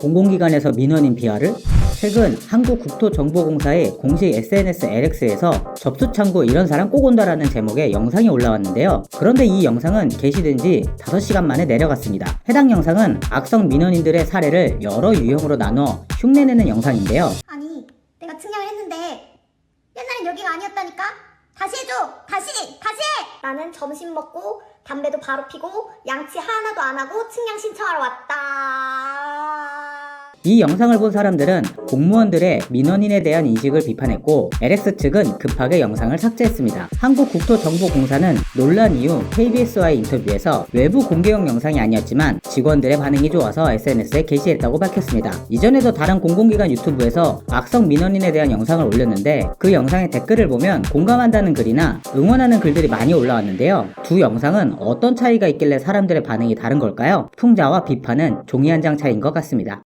공공기관에서 민원인 비하를? 최근 한국국토정보공사의 공식 SNS LX에서 접수 창구 이런 사람 꼭 온다라는 제목의 영상이 올라왔는데요. 그런데 이 영상은 게시된 지 5시간 만에 내려갔습니다. 해당 영상은 악성 민원인들의 사례를 여러 유형으로 나눠 흉내내는 영상인데요. 아니, 내가 측량을 했는데 옛날엔 여기가 아니었다니까? 다시 해줘! 다시! 다시 해! 나는 점심 먹고 담배도 바로 피고 양치 하나도 안 하고 측량 신청하러 왔다. 이 영상을 본 사람들은 공무원들의 민원인에 대한 인식을 비판했고 LX 측은 급하게 영상을 삭제했습니다. 한국국토정보공사는 논란 이후 KBS와의 인터뷰에서 외부 공개용 영상이 아니었지만 직원들의 반응이 좋아서 SNS에 게시했다고 밝혔습니다. 이전에도 다른 공공기관 유튜브에서 악성 민원인에 대한 영상을 올렸는데 그 영상의 댓글을 보면 공감한다는 글이나 응원하는 글들이 많이 올라왔는데요. 두 영상은 어떤 차이가 있길래 사람들의 반응이 다른 걸까요? 풍자와 비판은 종이 한 장 차이인 것 같습니다.